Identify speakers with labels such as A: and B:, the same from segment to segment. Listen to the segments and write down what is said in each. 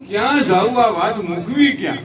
A: ક્યાં જાવું આ વાત મૂકવી ક્યાં?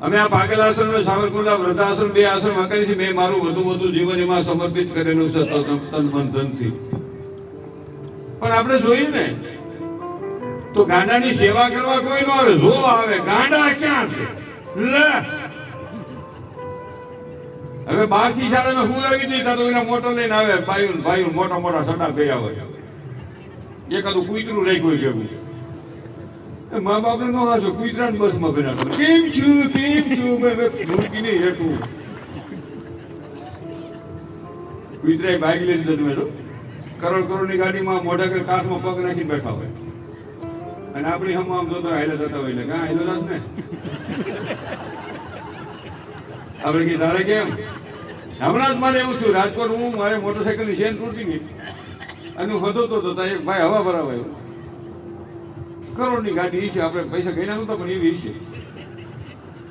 A: અમે આ પાગલ આશ્રમ અને સાવરકુંડલા વૃદ્ધાશ્રમ, બે આશ્રમ કરી છે. મેં મારું વધુ વધુ જીવન એમાં સમર્પિત કરેલું છે તન મન ધનથી. પણ આપણે જોઈએ ને, તો ગાંડાની સેવા કરવા કોઈ ન આવે. જો આવે, ગાંડા ક્યાં છે? લે! હવે બારથી શાળામાં હું આવી દીધા તો એના મોટર લઈને આવે. ભાઈ ભાઈ મોટા મોટા સડા કર્યા હોય. એકાદું કૂતરું રાખ્યું ભેગું. મા બાપને ન હાસો કૂતરાને બસમાં કરે. કેમ છું કેમ છું? મેં હેઠું. કૂતરાએ બાઈક લઈને જતું બેઠો કરોડ કરોડની ગાડીમાં મોઢા કે કાચમાં પગ નાખીને બેઠા હોય. અને આપણી હમ આમ જોતા હાલે જતા હોય એટલે કાં હાલો જાસ ને આપણે કે કેમ? હમણાં જ મારે એવું થયું, રાજકોટ હું, મારે મોટરસાઇકલની ચેન તૂટી ગઈ. અને હું હતો તો તો એક ભાઈ હવા ભરાવા આવ્યો કરોડની ગાડી છે, આપણે પૈસા ગયેલા નહોતા, પણ એવી છે.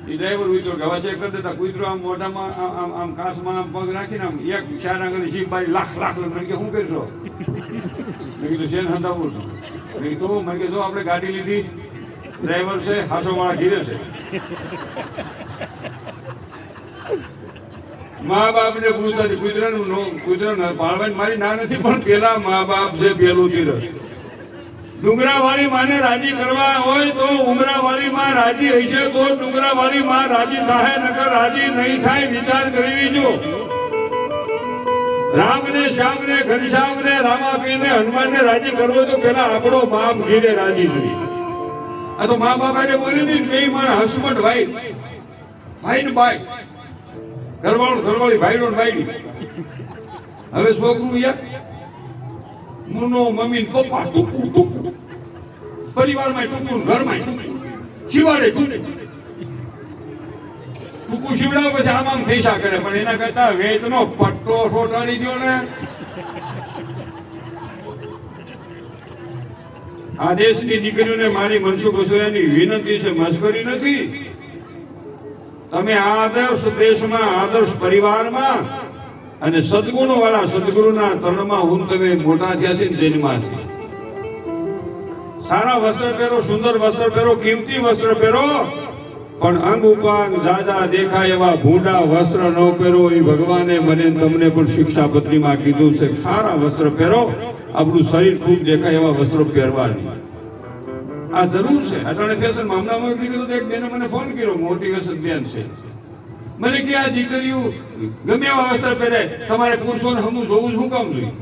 A: એ ડ્રાઈવર ઉતરો હવા ચેક કરી દેતા, કૂતરો આમ મોઢામાં, આમ આમ આમ આમ પગ રાખીને આમ એક ચાર આગળ જીભ બારી લાખ લાખ લગ્ન કે શું કરશો? મેં કીધું, શેન હંધાવું છું. મેં કીધું મને કીધું આપણે ગાડી લીધી, ડ્રાઈવર છે હાસો વાળા ઘીરે છે. મા બાપ ને ગુજરાતી ગુજરાત કુતરાનું પાળવાની મારી ના નથી, પણ પેલા મા બાપ છે પેલું તીરથ ડુંગરાવાળી માને રાજી કરવા હોય તો ઉમરાવાળી માં રાજી હશે તો ડુંગરાવાળી માં રાજી થાય, નકર રાજી નહીં થાય, વિચાર કરી લીજો. રામ ને શ્યામ ને ઘનશ્યામ ને રામાપીર ને હનુમાન ને રાજી કરવો તો પેલા આપણો બાપ ઘીરે રાજી થઈ આ તો મા બાપ આજે બોલી બે મારા હસબન્ડ ભાઈ ભાઈ ને ભાઈ ઘરવાળું ઘરવાળી હવે છોકરું મુનો મમ્મી પપ્પા ટૂંકું ટૂંકું. પરિવારમાં ટૂંકું ઘરમાં શિવાડે ટૂંકું. ટૂંકું પછી આમ આમ ખૈસા કરે, પણ એના કરતા વેચનો પટ્ટો ફોટાડી ગયો ને. આ દેશની દીકરીઓને મારી મનસુખ વસોયાની વિનંતી છે, મસ્કરી નથી. તમે આદર્શ દેશમાં, આદર્શ પરિવારમાં અને સદગુણો વાળા સદગુરુના તરણમાં હું તમે મોટા થયા છે જન્મા છે. સારા વસ્ત્ર પહેરો, સુંદર વસ્ત્ર પહેરો, કિંમતી વસ્ત્ર પહેરો, પણ અંગ ઉપાંગ જાજા દેખાય એવા ભૂંડા વસ્ત્ર ન પહેરો એ ભગવાને મને તમને પણ શિક્ષા પત્રીમાં કીધું છે સારા વસ્ત્ર પહેરો, આપણું શરીર ખૂબ દેખાય એવા વસ્ત્રો પહેરવાની આ જરૂર છે. અટાણે ફેશન મામલામાં કીધું તો એક બેને મને ફોન કર્યો મોટિવેશન બેન છે. મને કે આ દીકરીઓ ગમે એવા વસ્ત્ર પહેરે, તમારે પુરુષોને હમું જોવું શું કામ જોઈએ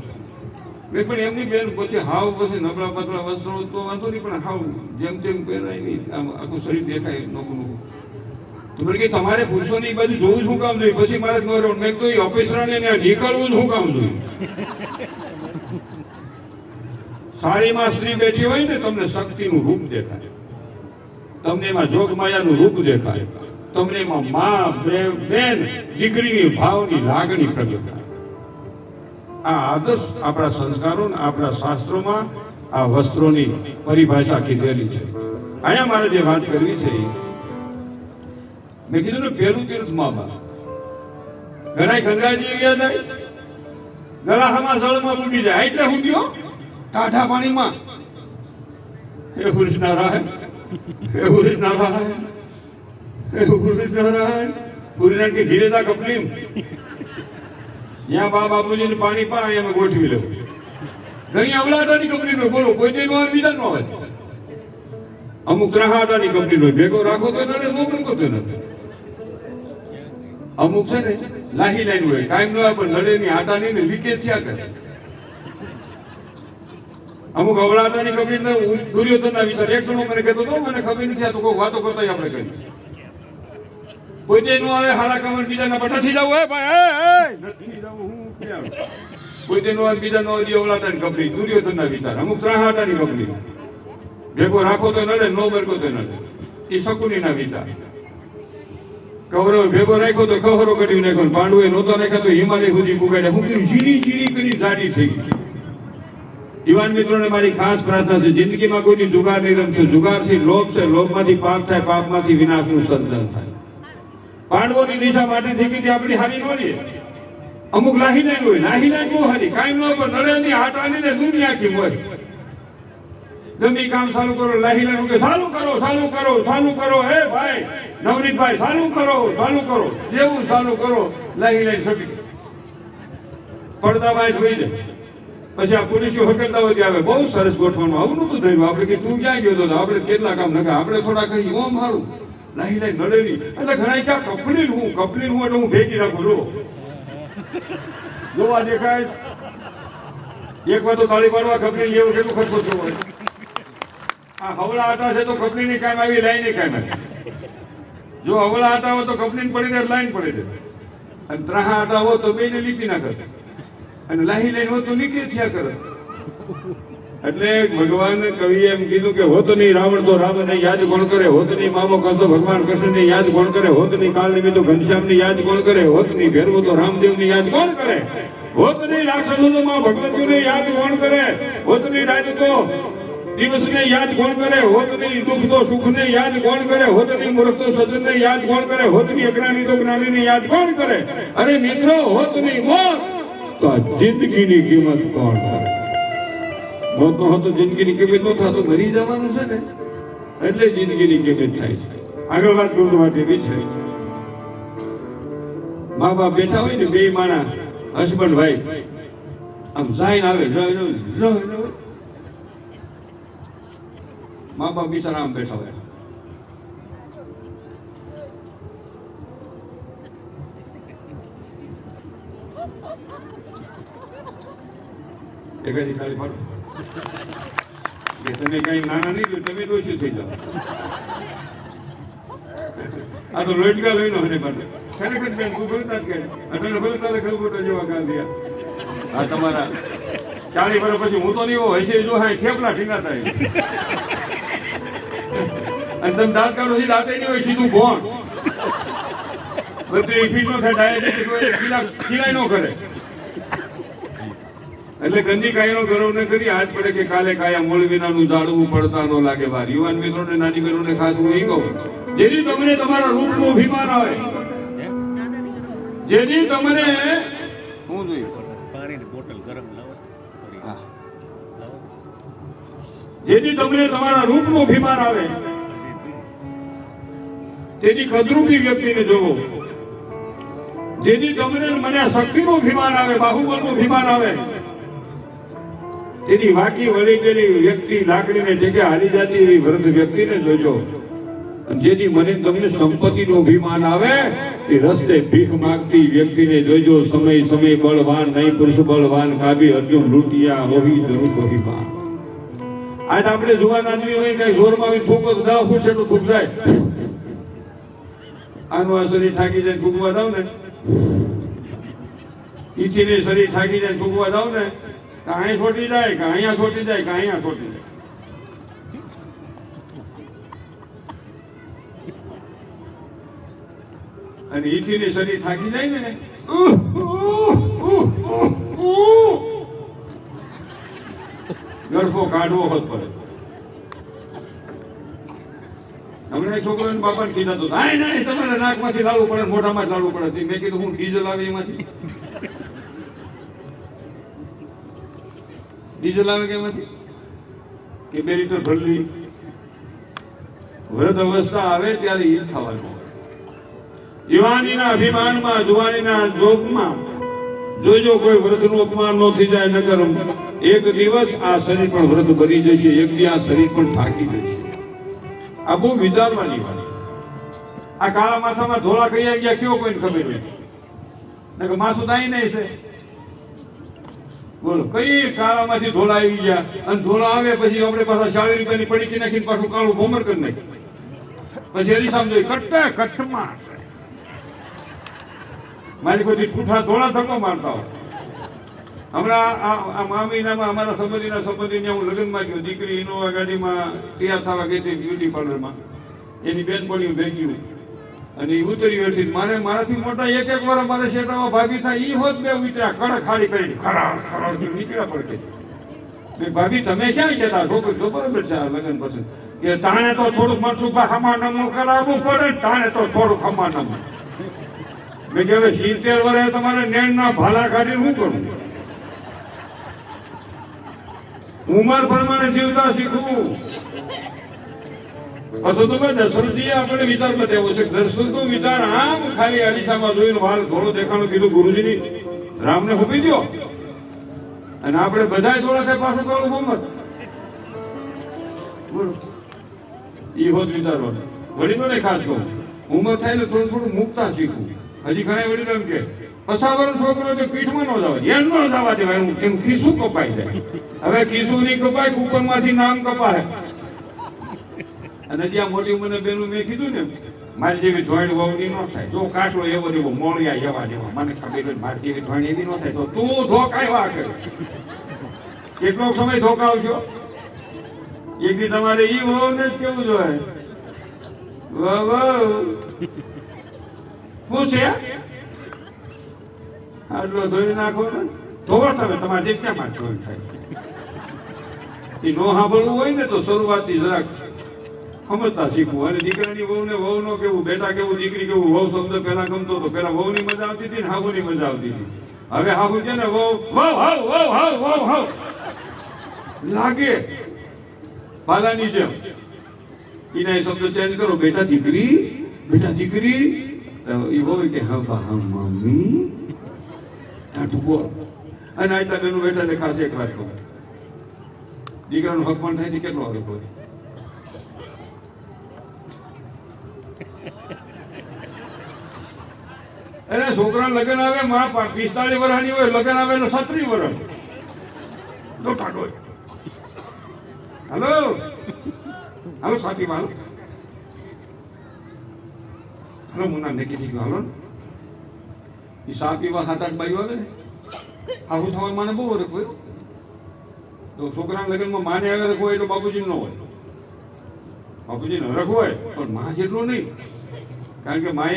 A: મેં પણ એમની બેન પછી હાવ પછી નબળા પતળા વસ્ત્રો તો વાંધો નહીં, પણ હાવ જેમ તેમ પહેરાય નહીં. આમ આખું શરીર દેખાય નોકું નોકું તો મને કે તમારે પુરુષોની બાજુ જોવું શું કામ જોઈએ પછી મારે ન રહેવું મેં તો ઓફિસરાને નીકળવું શું કામ જોઈએ સાડીમાં સ્ત્રી બેઠી હોય ને, તમને શક્તિનું રૂપ દેખાય. તમને એમાં જોગમાયાનું રૂપ દેખાય. તમને એમાં મા બેન દીકરીની ભાવની લાગણી પ્રગટ થાય. આ આદર્શ આપણા સંસ્કારો આપણા શાસ્ત્રોમાં આ વસ્ત્રોની પરિભાષા કીધેલી છે. અહીંયા મારે જે વાત કરવી છે, મેં કીધું ને, પહેલું તીર્થ મા ઘણા ગંગાજી ગયા જાય ગળાહામાં જળમાં ડૂબી જાય. એટલે હું ગયો? ટાઢા પાણીમાં. હે કૃષ્ણ નારાયણ, હે કૃષ્ણ નારાયણ, હે કૃષ્ણ નારાયણ. પૂરીનાથ કે ધીરે તા કપલીમ ત્યાં બા બાપુજીને પાણી પા એમાં ગોઠવી લે ઘણી અવલાટાની કંપની બોલો, કોઈ તેનો આવે બીજા નો આવે. અમુક ત્રહાટાની કંપની ભેગો રાખો તો નડે નો ભેગો તો નથી અમુક છે ને, લાહી લાઈન હોય, કાયમ નો પણ લડે ની આટાની ને લીકેજ થયા કરે. અમુક અવલાટાની કંપની દુર્યોધનના વિચાર. એક જણો મને કહેતો મને ખબર નથી આ તો કોઈ વાતો કરતા આપણે કરી કોઈ તે નો આવે હારા કમર બીજાના પટાથી જવું હે ભાઈ એ, એ, નથી જવું હું ક્યાં કોઈ તે નો આવે બીજા નો આવે અવલાટાની કંપની દુર્યોધનના વિચાર. અમુક ત્રહાટાની કબીર ભેગો રાખો તો નડે નો મરકો તો નડે. એ શકુનીના વિચાર. કૌરવ ભેગો રાખ્યો તો ખહરો કઢી નાખ્યો પાંડુએ નહોતો નાખ્યો તો હિમાલય સુધી પુગાડ્યા હું કીધું ઝીરી ઝીરી કરી જાડી થઈ ગઈ. યુવાન મિત્રોને મારી ખાસ પ્રાર્થના છે, જિંદગીમાં કોઈની જુગાર નહીં રમશો. જુગારથી લોભ છે, લોભમાંથી પાપ થાય, પાપમાંથી વિનાશનું સર્જન થાય. પાંડવોની દિશા માટે થઈ ગઈ આપણી હારી નો અમુક લાહી નાખ હોય લાહી નાખ બહુ કાંઈ ન પણ નડે આટાની ને દુનિયા આખી હોય ગમે કામ ચાલુ કરો લાહી લાહી કે સારું કરો સારું કરો સારું કરો, હે ભાઈ, નવનીતભાઈ સારું કરો સારું કરો, જેવું સારું કરો લાહી લાહી છૂટી. પડદાભાઈ જોઈ જાય. પછી આ પોલીસો હકલતાવતી આવે બહુ સરસ ગોઠવાનું આવું નતું થયું. આપણે કે તું ક્યાં ગયો તો? આપણે કેટલા કામ નકા આપણે થોડા કહીએ ઓમ મારું. લાહી લાહી નડે નહીં એટલે ઘણા ક્યાં કપલી હું? કપલી હું એટલે હું ભેગી રાખું. લો જોવા દેખાય? એક વાર તો તાળી પાડવા કપલી લેવું કેટલું ખર્ચો થયો હોય. આ હવળા આટા છે તો કપલીની કામ આવી લાઈન કામ આવી જો હવળા આટા હોય તો કપલીને પડીને લાઈન પડી જાય અને ત્રાહા આટા હોય તો બેને લીપી ના કરે અને લાહી લઈને હોય તો નીકળી થયા કરે. એટલે ભગવાન કવિએ એમ કીધું કે, હોત નહીં રાવણ તો રામને યાદ કોણ કરે? હોત નહીં મામો કરતો ભગવાન કૃષ્ણને યાદ કોણ કરે? હોત નહીં કાળ નિમિત્ત ઘનશ્યામની યાદ કોણ કરે? હોત નહીં ભેરવો તો રામદેવને યાદ કોણ કરે? હોત નહીં રાક્ષસો માં ભગવતીને યાદ કોણ કરે? હોત નહીં રાજ તો દિવસને યાદ કોણ કરે? હોત નહીં દુઃખ તો સુખને યાદ કોણ કરે? હોત નહીં મૂર્ખ તો સજનને યાદ કોણ કરે? હોત નહીં અજ્ઞાની તો જ્ઞાનીને યાદ કોણ કરે? અરે મિત્રો, હોત નહીં મોત. આ જિંદગીની કિંમત કોણ કરે મોત નો હતો, જિંદગીની કિંમત નો થતો, મરી જવાનું છે ને, એટલે જિંદગીની કિંમત થાય છે. આગળ વાત કરું તો વાત છે. મા બાપ બેઠા હોય ને, બે માણા હસબન્ડ વાઈફ આમ સાઈન આવે જોઈ જોઈ. મા બાપ બિચારા આમ બેઠા હોય. એકાદી ખાલી ફાડો કે તમે કઈ નાના નહીં લ્યો, તમે દોષી થઈ જાઓ? આ તો રોજગાર લઈને હને માટે. ખરેખર બેન શું બોલતા જ કે અટલે ભલે તારે ખલગોટા જેવા ગાલ આ તમારા ચાલી વર્ષ પછી હું તો નહીં હોય છે જો હા થેપલા થાય. અને તમે દાંત કાઢો છે દાંતે નહીં હોય સીધું ભોણ બત્રી ફીટ નો થાય ડાયરેક્ટ ખીલાઈ નો કરે. એટલે ગંદી કાયનો ગૌરવ ન કરી આજ પડે કે કાલે કાયા મૂળ વિનાનું ઝાડવું પડતા ન લાગે બાર યુવાન મિત્રોને નાની બહેનોને ખાસ હું એ કહું જેથી તમને તમારા રૂપનું અભિમાન આવે જેની તમને હું જોયું
B: પાણીની બોટલ ગરમ લાવો.
A: હા. તમને તમારા રૂપનું અભિમાન આવે તેની કદરૂપી વ્યક્તિને જોવો. જેની તમને મને શક્તિનું અભિમાન આવે બાહુબળનું અભિમાન આવે તેથી વાકી વળી ગયેલી વ્યક્તિ લાકડીને ટેકે હારી જતી એવી વૃદ્ધ વ્યક્તિને જોજો. જેની મને તમને સંપત્તિનું અભિમાન આવે તે રસ્તે ભીખ માંગતી વ્યક્તિને જોજો. સમય સમય બળવાન, નહીં પુરુષ બળવાન, કાબી અર્જુન, લૂંટિયા રોહી ધનુષ અભિમાન આજ આપણે જુવાન આદમી હોય કઈ જોરમાં બી તો દવા પૂછે તો ખૂબ જાય આનું આ શરીર થાકી જાય ફૂંકવા જાવ ને. ઈચીને શરીર થાકી જાય ફૂંકવા જાવ ને. કે અહીં છોટી જાય કે અહીંયા છોટી જાય કે અહીંયા છોટી જાય. અને ઈચીને શરીર થાકી જાય ને. ગળફો કાઢવો હોત પડે. હમણાં છોકરાને બાપાને કીધા તો નહીં નાય તમારે નાકમાંથી લાવવું પડે, મોઢામાં લાવવું પડે. મેં કીધું, હું ડીઝલ આવે એમાંથી. ડીઝલ આવે કે એમાંથી કે બે લીટર ભરલી. વ્રત અવસ્થા આવે ત્યારે એ થવાનું યુવાનીના અભિમાનમાં, જુવાનીના જોગમાં જોજો કોઈ વ્રતનું અપમાન ન થઈ જાય નગર એક દિવસ આ શરીર પણ વ્રત ભરી જશે, એક દી આ શરીર પણ થાકી જશે. આ બહુ વિચારવાની વાત આ કાળા માથામાં ધોળા કઈ ગયા, કેવો કોઈને ખબર નહીં માથું દાઈ નહીં છે. બોલો, કઈ કાળામાંથી ધોળા આવી ગયા? અને ધોળા આવે પછી આપણે પાછા ચાલીસ રૂપિયાની પડીકી નાખીને પાછું કાળું ભોમર કરી નાખ્યું પછી એની સામે જોઈ કટ્ટે કટ્ટમાં મારી કોઈ ઠૂઠા ધોળા ધક્કો મારતા હોય. હમણાં આ- મામીનામાં અમારા સંબંધીના સંબંધીને હું લગ્નમાં ગયો. દીકરી ઇનોવા ગાડીમાં તૈયાર થવા ગઈ હતી બ્યુટી પાર્લરમાં એની બેન પડ્યું ભેગ્યું અને એ ઉતરી બેઠી મારે મારાથી મોટા એક એક વાર મારે શેટામાં ભાભી થાય એ હોત બે ઉતર્યા, કડક ખાડી કરી ખરાબ ખરાબ નીકળ્યા પડે મેં ભાભી, તમે ક્યાં જતા છોકરી તો બરાબર છે લગ્ન પછી. કે તાણે તો થોડુંક મનસુખ ખમા નમું કરાવવું પડે, તાણે તો થોડુંક ખમા નમું મેં કે હવે સિત્તેર વર્ષે તમારે નેણના ભાલા કાઢીને શું કરું? ઉંમર પ્રમાણે જીવતા શીખવું. પછી તો ભાઈ આપણે વિચાર બતાવ્યો છે. વિચાર પાછું કાળું મોહમ્મદ બોલો. હોત વિચારવાનો વડીલોને ખાસ કહું. ઉંમર થાય ને થોડું થોડું મુકતા શીખવું. હજી ઘણા વડીલો એમ કે પસાવર છોકરો તો પીઠમાં ન જવા દે. ન જવા દેવાય. એમ ખીસું કપાય છે હવે ખીસું નહીં કપાય કુકરમાંથી નામ કપાય. અને જ્યાં મોટી મને બેનું મેં કીધું ને, મારી જેવી ધોઈણ વહુની ન થાય. જો કાટલો એવો એવો મોણિયા એવા દેવા મને ખબર હોય મારી જેવી ધોઈણ એવી ન થાય. તો તું ધોકાય કર કેટલો સમય ધોકાવશો? એક દી તમારે ઈ વહુને જ કેવું જોઈએ. શું છે? આટલો ધોઈ નાખો ને. ધોવા તમે, તમારે જે ક્યાં માં ધોઈ થાય. એ નો સાંભળવું હોય ને તો શરૂઆતથી જરાક સમજતા શીખવું. અને દીકરાની વહુ ને વહુ નો કેવું, બેટા કેવું, દીકરી કેવું, વહુ શબ્દ પેલા ગમતો હતો. પેલા વહુ ની મજા આવતી હતી ને હાહુ ની મજા આવતી હતી. હવે હાહુ છે ને વહુ વહુ હાવ વહુ હાવ વહુ હાવ લાગે. પાલાની જેમ. એના એ શબ્દ ચેન્જ કરો. બેટા દીકરી બેટા દીકરી. એ વહુ કે, હા, બા, હા, મમ્મી. ટાટું બોલ. અને આટલા બેનું બેટા ને ખાસ એક વાત કહું દીકરાનું હક પણ થાય છે, કેટલો હરખ હોય? અરે છોકરા લગ્ન આવે, માં પિસ્તાળીસ વર્ષની હોય, લગ્ન આવે એનો સત્રી વર્ષ તો ટાટો હલો? હાલો સાથી હાલો હાલો, મુના ને કીધી હાલો એ સા પીવા સાત આઠ બાઈઓ આવે આવું થવા મને બહુ વરખ હોય. તો છોકરાના લગ્નમાં માને આગળ હોય તો બાપુજી ન હોય. બાપુજી હરખ હોય, પણ માં જેટલું નહીં. કારણ કે માએ